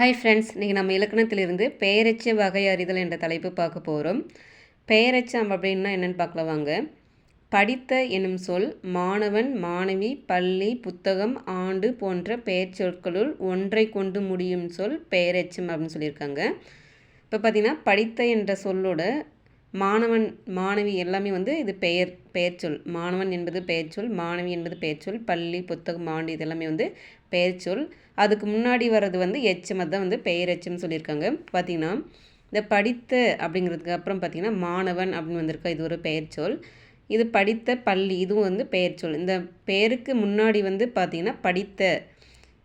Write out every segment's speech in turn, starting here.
Hi friends இன்றைக்கி நம்ம இலக்கணத்திலிருந்து பெயரச்ச வகை அறிதல் என்ற தலைப்பு பார்க்க போகிறோம் பெயரச்சம் அப்படின்னா என்னென்னு பார்க்கலாம் வாங்க. படித்த எனும் சொல் மாணவன் மாணவி பள்ளி புத்தகம் ஆண்டு போன்ற பெயர் சொற்களுள் ஒன்றை கொண்டு முடியும் சொல் பெயரச்சம் அப்படின்னு சொல்லியிருக்காங்க. இப்போ பார்த்திங்கன்னா படித்த என்ற சொல்லோட மாணவன் மாணவி எல்லாமே வந்து இது பெயர் பெயர்ச்சொல் மாணவன் என்பது பெயர்ச்சொல் மாணவி என்பது பெயர்ச்சொல் பள்ளி புத்தகம் ஆண்டு இதெல்லாமே வந்து பெயர்ச்சொல் அதுக்கு முன்னாடி வர்றது வந்து எச்சம் தான் வந்து பெயர் எச்சம்னு சொல்லியிருக்காங்க. பார்த்திங்கன்னா இந்த படித்த அப்படிங்கிறதுக்கு அப்புறம் பார்த்திங்கன்னா மாணவன் அப்படின்னு வந்திருக்கா. இது ஒரு பெயர்ச்சொல் இது படித்த பள்ளி இதுவும் வந்து பெயர்ச்சொல் இந்த பெயருக்கு முன்னாடி வந்து பார்த்திங்கன்னா படித்த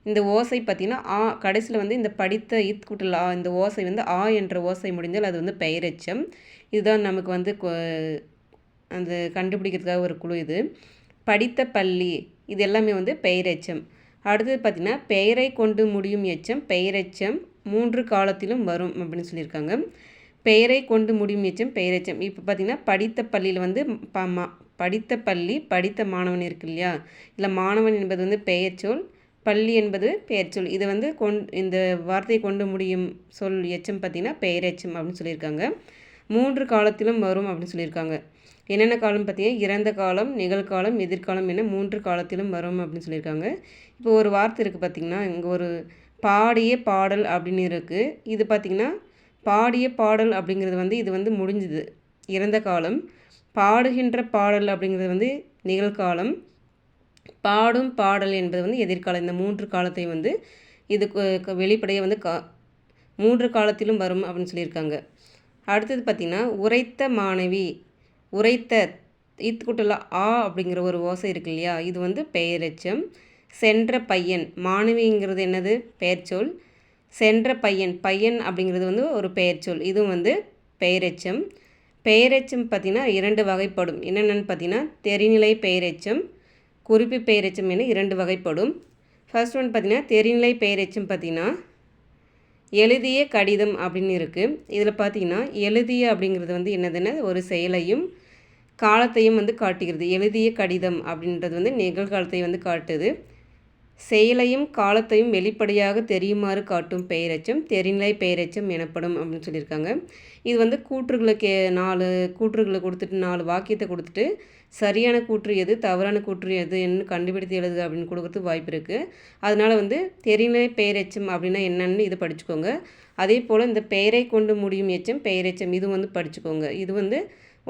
இந்த ஓசை பார்த்திங்கன்னா ஆ கடைசியில் வந்து இந்த படித்த இத் கூட்டல் ஆ இந்த ஓசை வந்து ஆ என்ற ஓசை முடிந்தால் அது வந்து பெயரெச்சம். இதுதான் நமக்கு வந்து அந்த கண்டுபிடிக்கிறதுக்காக ஒரு குழு இது. படித்த பள்ளி இது எல்லாமே வந்து பெயரெச்சம். அடுத்தது பார்த்திங்கன்னா பெயரை கொண்டு முடியும் எச்சம் பெயரெச்சம் மூன்று காலத்திலும் வரும் அப்படின்னு சொல்லியிருக்காங்க. பெயரை கொண்டு முடியும் எச்சம் பெயரெச்சம். இப்போ பார்த்திங்கன்னா படித்த பள்ளியில் வந்து ப மா படித்த பள்ளி படித்த மாணவன் இருக்கு இல்லையா? இல்லை மாணவன் என்பது வந்து பெயர் சொல் பள்ளி என்பது பெயர் சொல். இது வந்து கொண் இந்த வார்த்தையை கொண்டு முடியும் சொல் எச்சம் பார்த்திங்கன்னா பெயரெச்சம் அப்படின்னு சொல்லியிருக்காங்க. மூன்று காலத்திலும் வரும் அப்படின்னு சொல்லியிருக்காங்க. என்னென்ன காலம் பார்த்தீங்கன்னா இறந்த காலம் நிகழ்காலம் எதிர்காலம் என மூன்று காலத்திலும் வரும் அப்படின்னு சொல்லியிருக்காங்க. இப்போ ஒரு வார்த்தை இருக்குது பார்த்திங்கன்னா இங்கே ஒரு பாடிய பாடல் அப்படின்னு இருக்குது இது பார்த்திங்கன்னா பாடிய பாடல் அப்படிங்கிறது வந்து இது வந்து முடிஞ்சுது. இறந்த காலம் பாடுகின்ற பாடல் அப்படிங்கிறது வந்து நிகழ்காலம் பாடும் பாடல் என்பது வந்து எதிர்காலம் இந்த மூன்று காலத்தை வந்து இது வெளிப்படைய வந்து கா மூன்று காலத்திலும் வரும் அப்படின்னு சொல்லியிருக்காங்க. அடுத்தது பார்த்திங்கன்னா உரைத்த மாணவி உரைத்த ஈத்துக்குட்டில் ஆ அப்படிங்கிற ஒரு ஓசை இருக்கு இல்லையா? இது வந்து பெயரெச்சம். சென்ற பையன் மாணவிங்கிறது என்னது? பெயர்ச்சொல். சென்ற பையன் பையன் அப்படிங்கிறது வந்து ஒரு பெயர்ச்சொல். இதுவும் வந்து பெயரெச்சம். பெயரெச்சம் பார்த்திங்கன்னா இரண்டு வகைப்படும். என்னென்னு பார்த்தீங்கன்னா தெரிநிலை பெயரெச்சம் குறிப்பு பெயரெச்சம் என இரண்டு வகைப்படும். ஃபர்ஸ்ட் ஒன் பார்த்திங்கன்னா தெரிநிலை பெயரெச்சம் பார்த்திங்கன்னா எழுதிய கடிதம் அப்படின்னு இருக்குது இதில் பார்த்தீங்கன்னா எழுதிய அப்படிங்கிறது வந்து என்னதுன்னா ஒரு செயலையும் காலத்தையும் வந்து காட்டுகிறது. எழுதிய கடிதம் அப்படின்றது வந்து நிகழ்காலத்தை வந்து காட்டுது. செயலையும் காலத்தையும் வெளிப்படையாக தெரியுமாறு காட்டும் பெயரச்சம் தெரிநிலை பெயரச்சம் எனப்படும் அப்படின்னு சொல்லியிருக்காங்க. இது வந்து கூற்றுகளுக்கு நாலு கூற்றுகளை கொடுத்துட்டு நாலு வாக்கியத்தை கொடுத்துட்டு சரியான கூற்று எது தவறான கூற்று எது என்ன கண்டுபிடித்து எழுது அப்படின்னு கொடுக்கறதுக்கு வாய்ப்பு இருக்குது அதனால் வந்து தெரிநிலை பெயரெச்சம் அப்படின்னா என்னென்னு இது படிச்சுக்கோங்க. அதே போல் இந்த பெயரை கொண்டு முடியும் எச்சம் பெயரெச்சம் இது வந்து படிச்சுக்கோங்க. இது வந்து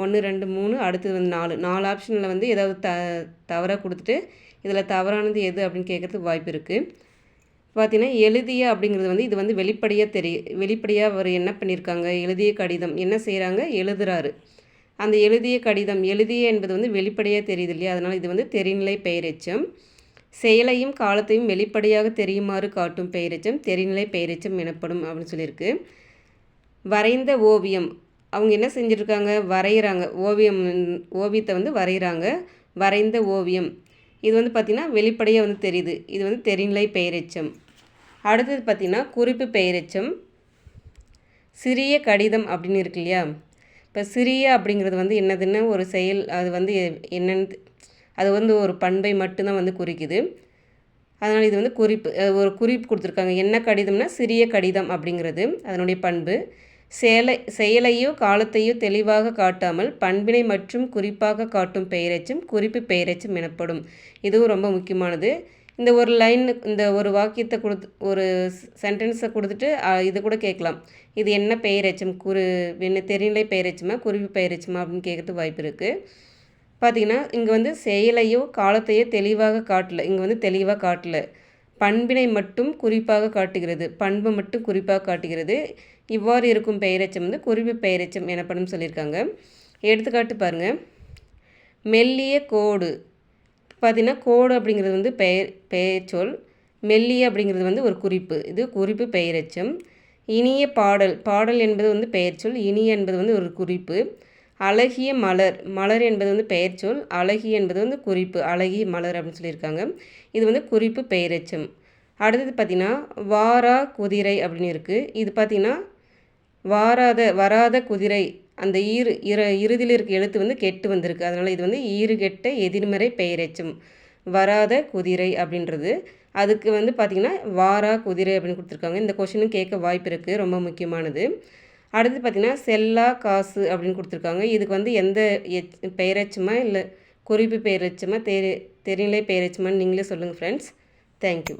ஒன்று ரெண்டு மூணு அடுத்தது வந்து நாலு. நாலு ஆப்ஷனில் வந்து ஏதாவது த தவறாக கொடுத்துட்டு இதில் தவறானது எது அப்படின்னு கேட்குறதுக்கு வாய்ப்பு இருக்குது பார்த்தீங்கன்னா எழுதிய அப்படிங்கிறது வந்து இது வந்து வெளிப்படையாக தெரிய வெளிப்படையாக அவர் என்ன பண்ணியிருக்காங்க எழுதிய கடிதம் என்ன செய்கிறாங்க எழுதுகிறாரு அந்த எழுதிய கடிதம் எழுதிய என்பது வந்து வெளிப்படையாக தெரியுது இல்லையா? அதனால் இது வந்து தெரிநிலை பெயரெச்சம். செயலையும் காலத்தையும் வெளிப்படையாக தெரியுமாறு காட்டும் பெயரெச்சம் தெரிநிலை பெயரெச்சம் எனப்படும் அப்படின்னு சொல்லியிருக்கு. வரைந்த ஓவியம். அவங்க என்ன செஞ்சுருக்காங்க? வரைகிறாங்க ஓவியம் ஓவியத்தை வந்து வரைகிறாங்க வரைந்த ஓவியம். இது வந்து பார்த்திங்கன்னா வெளிப்படையாக வந்து தெரியுது. இது வந்து தெரிநிலை பெயரெச்சம். அடுத்தது பார்த்திங்கன்னா குறிப்பு பெயரெச்சம். சிறிய கடிதம் அப்படின்னு இருக்கு இல்லையா? இப்போ சிறிய அப்படிங்கிறது வந்து என்னதுன்னு ஒரு செயல் அது வந்து என்னென்னு அது வந்து ஒரு பண்பை மட்டும்தான் வந்து குறிக்குது. அதனால் இது வந்து குறிப்பு ஒரு குறிப்பு கொடுத்துருக்காங்க. என்ன கடிதம்னா சிறிய கடிதம் அப்படிங்கிறது அதனுடைய பண்பு. செயலை செயலையோ காலத்தையோ தெளிவாக காட்டாமல் பண்பினை மற்றும் குறிப்பாக காட்டும் பெயரச்சும் குறிப்பு பெயரச்சும் எனப்படும். இதுவும் ரொம்ப முக்கியமானது. இந்த ஒரு லைன் இந்த ஒரு வாக்கியத்தை கொடுத்து ஒரு சென்டென்ஸை கொடுத்துட்டு இது கூட கேட்கலாம். இது என்ன பெயரச்சம்? குறு என்ன தெரிநிலை பெயரச்சுமா? குறிப்பு பெயரச்சுமா? அப்படின்னு கேட்கறதுக்கு வாய்ப்பு இருக்குது பார்த்திங்கன்னா இங்கே வந்து செயலையோ காலத்தையோ தெளிவாக காட்டல. இங்கே வந்து தெளிவாக காட்டல. பண்பினை மட்டும் குறிப்பாக காட்டுகிறது. பண்பு மட்டும் குறிப்பாக காட்டுகிறது. இவ்வாறு இருக்கும் பெயரச்சம் வந்து குறிப்பு பெயரச்சம் எனப்படும் சொல்லியிருக்காங்க. எடுத்துக்காட்டு பாருங்கள் மெல்லிய கோடு. பார்த்திங்கன்னா கோடு அப்படிங்கிறது வந்து பெயர் பெயர் சொல் மெல்லிய அப்படிங்கிறது வந்து ஒரு குறிப்பு. இது குறிப்பு பெயரச்சம். இனிய பாடல். பாடல் என்பது வந்து பெயர் சொல் இனிய என்பது வந்து ஒரு குறிப்பு. அழகிய மலர். மலர் என்பது வந்து பெயர் சொல். அழகி என்பது வந்து குறிப்பு. அழகிய மலர் அப்படின்னு சொல்லியிருக்காங்க. இது வந்து குறிப்பு பெயரெச்சம். அடுத்தது பார்த்திங்கன்னா வாரா குதிரை அப்படின்னு இருக்குது இது பார்த்திங்கன்னா வாராத வராத குதிரை. அந்த ஈறு இற இறுதியில் இருக்க எழுத்து வந்து கெட்டு வந்திருக்கு. அதனால் இது வந்து ஈறு கெட்ட எதிர்மறை பெயரெச்சம். வராத குதிரை அப்படின்றது. அதுக்கு வந்து பார்த்திங்கன்னா வாரா குதிரை அப்படின்னு கொடுத்துருக்காங்க. இந்த கொஷினும் கேட்க வாய்ப்பு இருக்குது ரொம்ப முக்கியமானது. அடுத்து பார்த்திங்கன்னா செல்லா காசு அப்படின்னு கொடுத்துருக்காங்க. இதுக்கு வந்து எந்த எச் பெயரச்சமா இல்லை குறிப்பு பெயரச்சமா தெரி தெரிநிலை பெயரச்சமான்னு நீங்களே சொல்லுங்கள் ஃப்ரெண்ட்ஸ் தேங்க்யூ